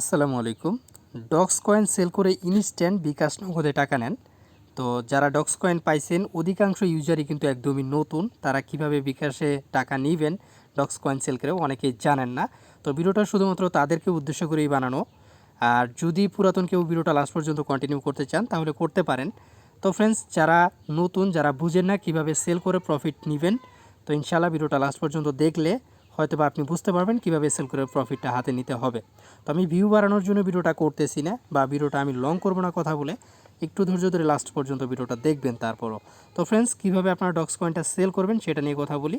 আসসালামু আলাইকুম। Docs coin sell করে ইনস্ট্যান্ট বিকাশ নগদে টাকা নেন। তো যারা ডক্স কয়েন পাইছেন, অধিকাংশ ইউজারই কিন্তু একদমই নতুন। তারা কীভাবে বিকাশে টাকা নেবেন ডক্স কয়েন সেল করেও অনেকেই জানেন না। তো ভিডিওটা শুধুমাত্র তাদেরকে উদ্দেশ্য করেই বানানো। আর যদি পুরাতন কেউ ভিডিওটা লাস্ট পর্যন্ত কন্টিনিউ করতে চান, তাহলে করতে পারেন। তো ফ্রেন্ডস যারা নতুন, যারা বুঝেন না কীভাবে সেল করে প্রফিট নেবেন, তো ইনশাআল্লাহ ভিডিওটা লাস্ট পর্যন্ত দেখলে হয়তো বা আপনি বুঝতে পারবেন কীভাবে সেল করে প্রফিটটা হাতে নিতে হবে। তো আমি ভিউ বাড়ানোর জন্য ভিডিওটা করতেছি না বা ভিডিওটা আমি লং করব না কথা বলে, একটু ধৈর্য ধরে লাস্ট পর্যন্ত ভিডিওটা দেখবেন তারপরও। তো ফ্রেন্ডস কীভাবে আপনারা ডক্স কয়েনটা সেল করবেন সেটা নিয়ে কথা বলি।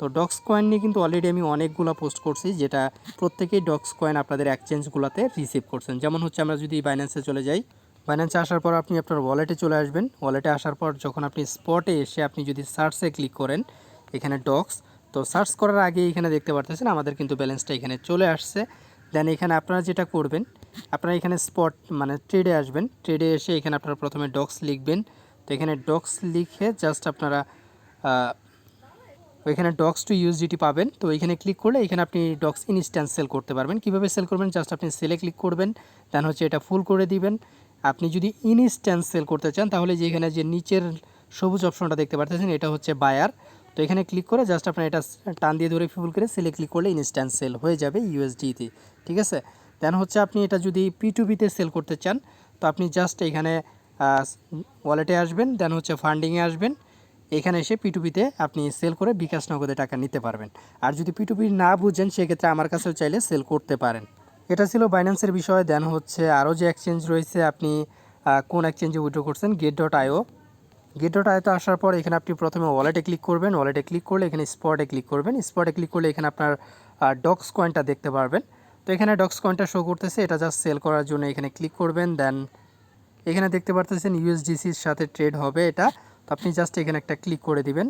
তো ডক্স কয়েন নিয়ে কিন্তু অলরেডি আমি অনেকগুলো পোস্ট করছি, যেটা প্রত্যেকেই ডক্স কয়েন আপনাদের এক্সচেঞ্জগুলোতে রিসিভ করছেন। যেমন হচ্ছে আমরা যদি বাইন্যান্সে চলে যাই বাইন্যান্সে আসার পর আপনি আপনার ওয়ালেটে চলে আসবেন। ওয়ালেটে আসার পর যখন আপনি স্পটে এসে আপনি যদি সার্চে ক্লিক করেন, এখানে ডক্স তো সার্চ করার আগে এখানে দেখতে পারতেছেন আমাদের কিন্তু ব্যালেন্সটা এখানে চলে আসছে। দেন এখানে আপনারা যেটা করবেন, আপনারা এখানে স্পট মানে ট্রেডে আসবেন। ট্রেডে এসে এখানে আপনারা প্রথমে ডক্স লিখবেন। তো এখানে ডক্স লিখে জাস্ট আপনারা ওইখানে ডক্স টু ইউএসডিটি পাবেন। তো এখানে ক্লিক করলে এখানে আপনি ডক্স ইনস্ট্যান্ট সেল করতে পারবেন। কীভাবে সেল করবেন? জাস্ট আপনি সেলে ক্লিক করবেন। দেন হচ্ছে এটা ফুল করে দিবেন। আপনি যদি ইনস্ট্যান্ট সেল করতে চান, তাহলে যে এখানে যে নিচের সবুজ অপশনটা দেখতে পাচ্ছেন এটা হচ্ছে বায়ার তো এখানে ক্লিক করে জাস্ট আপনার এটা টান দিয়ে ধরে ফুল করে সেলে ক্লিক করলে ইনস্ট্যান্ট সেল হয়ে যাবে ইউএসডিতে ঠিক আছে? দেন হচ্ছে আপনি এটা যদি পি টু বিতে সেল করতে চান, তো আপনি জাস্ট এখানে ওয়ালেটে আসবেন দেন হচ্ছে ফান্ডিংয়ে আসবেন। এখানে এসে পিটুপিতে আপনি সেল করে বিকাশ নগদে টাকা নিতে পারবেন। আর যদি পিটুপি না বুঝেন, সেক্ষেত্রে আমার কাছেও চাইলে সেল করতে পারেন। এটা ছিল বাইন্যান্সের বিষয়। দেন হচ্ছে আরও যে এক্সচেঞ্জ রয়েছে, আপনি কোন এক্সচেঞ্জে উইড্রো করছেন গেট ডট আইও গেট আয়তে আসার পর এখানে আপনি প্রথমে ওয়ালেটে ক্লিক করবেন। ওয়ালেটে ক্লিক করলে এখানে স্পটে ক্লিক করবেন। স্পটে ক্লিক করলে এখানে আপনার ডক্স কয়েনটা দেখতে পারবেন। তো এখানে ডক্স কয়েনটা শো করতেছে, এটা জাস্ট সেল করার জন্য এখানে ক্লিক করবেন। দেন এখানে দেখতে পারতেছেন ইউএসডিসির সাথে ট্রেড হবে এটা। তো আপনি জাস্ট এখানে একটা ক্লিক করে দিবেন।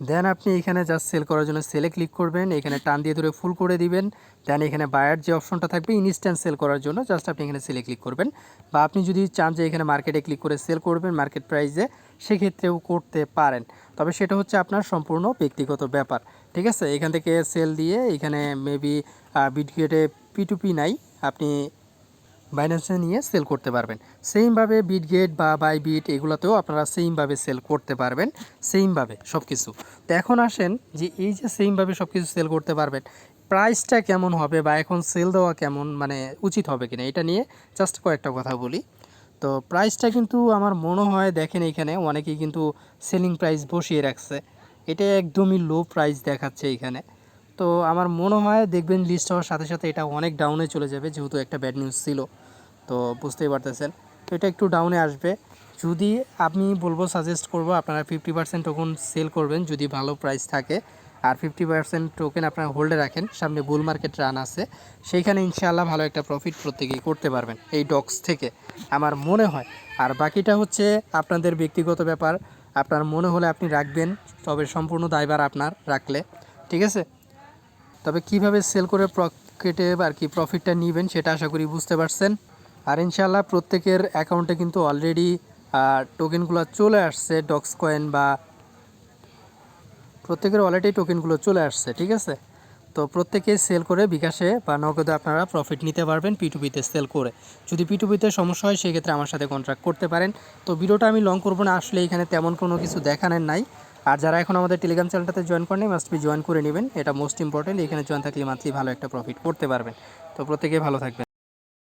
দেন আপনি এখানে জাস্ট সেল করার জন্য সেলে ক্লিক করবেন। এখানে টান দিয়ে ধরে ফুল করে দিবেন। দেন এখানে বায়ার যে অপশনটা থাকবে ইনস্ট্যান্ট সেল করার জন্য জাস্ট আপনি এখানে সেলে ক্লিক করবেন। বা আপনি যদি চান যে এখানে মার্কেটে ক্লিক করে সেল করবেন মার্কেট প্রাইসে সেক্ষেত্রেও করতে পারেন। তবে সেটা হচ্ছে আপনার সম্পূর্ণ ব্যক্তিগত ব্যাপার। ঠিক আছে? এখান থেকে সেল দিয়ে এখানে মেবি বিটগেটে পি নাই। আপনি বাইন্যান্সে নিয়ে সেল করতে পারবেন। সেইমভাবে বিটগেট বা বাই বিট এগুলোতেও আপনারা সেইমভাবে সেল করতে পারবেন। সেইমভাবে সব কিছু তো এখন আসেন যে এই যে সেইমভাবে সব কিছু সেল করতে পারবেন প্রাইসটা কেমন হবে বা এখন সেল দেওয়া কেমন মানে উচিত হবে কিনা, এটা নিয়ে জাস্ট কয়েকটা কথা বলি। তো প্রাইসটা কিন্তু আমার মনে হয় দেখেন এখানে অনেকেই কিন্তু সেলিং প্রাইস বসিয়ে রাখছে। এটা একদমই লো প্রাইস দেখাচ্ছে এখানে। তো আমার মনে হয় দেখবেন লিস্ট হওয়ার সাথে সাথে এটা অনেক ডাউনে চলে যাবে, যেহেতু একটা ব্যাড নিউজ ছিল। তো বুঝতেই পারতেছেন। তো এটা একটু ডাউনে আসবে। যদি আমি বলব সাজেস্ট করব, আপনারা ফিফটি পার্সেন্ট টোকন সেল করবেন যদি ভালো প্রাইস থাকে। আর ফিফটি পার্সেন্ট টোকেন আপনারা হোল্ডে রাখেন। সামনে বুল মার্কেট রান আছে। সেইখানে ইনশাআল্লাহ ভালো একটা প্রফিট প্রত্যেকেই করতে পারবেন এই ডক্স থেকে। আমার মনে হয়। আর বাকিটা হচ্ছে আপনাদের ব্যক্তিগত ব্যাপার। আপনার মনে হলে আপনি রাখবেন, তবে সম্পূর্ণ দায়ভার আপনার রাখলে। ঠিক আছে? তবে কীভাবে সেল করে পকেটে আর কি প্রফিটটা নেবেন সেটা আশা করি বুঝতে পারছেন। আর ইনশাল্লাহ প্রত্যেকের অ্যাকাউন্টে কিন্তু অলরেডি টোকেনগুলো চলে আসছে ডক্স কয়েন বা প্রত্যেকের ওয়ালেটেই টোকেনগুলো চলে আসছে, ঠিক আছে? তো প্রত্যেকে সেল করে বিকাশে বা নগদে আপনারা প্রফিট নিতে পারবেন পিটুপিতে সেল করে। যদি পিটুপিতে সমস্যা হয়, সেক্ষেত্রে আমার সাথে কন্ট্রাক্ট করতে পারেন। তো ভিডিওটা আমি লং করব না, আসলে এখানে তেমন কোনো কিছু দেখানোর নাই। আর যারা এখন আমাদের টেলিগ্রাম চ্যানেলটাতে জয়েন করেনি মাস্ট বি জয়েন করে নেবেন। এটা মোস্ট ইম্পর্টেন্ট এখানে জয়েন থাকলে মান্থলি ভালো একটা প্রফিট করতে পারবেন। তো প্রত্যেকে ভালো থাকবেন।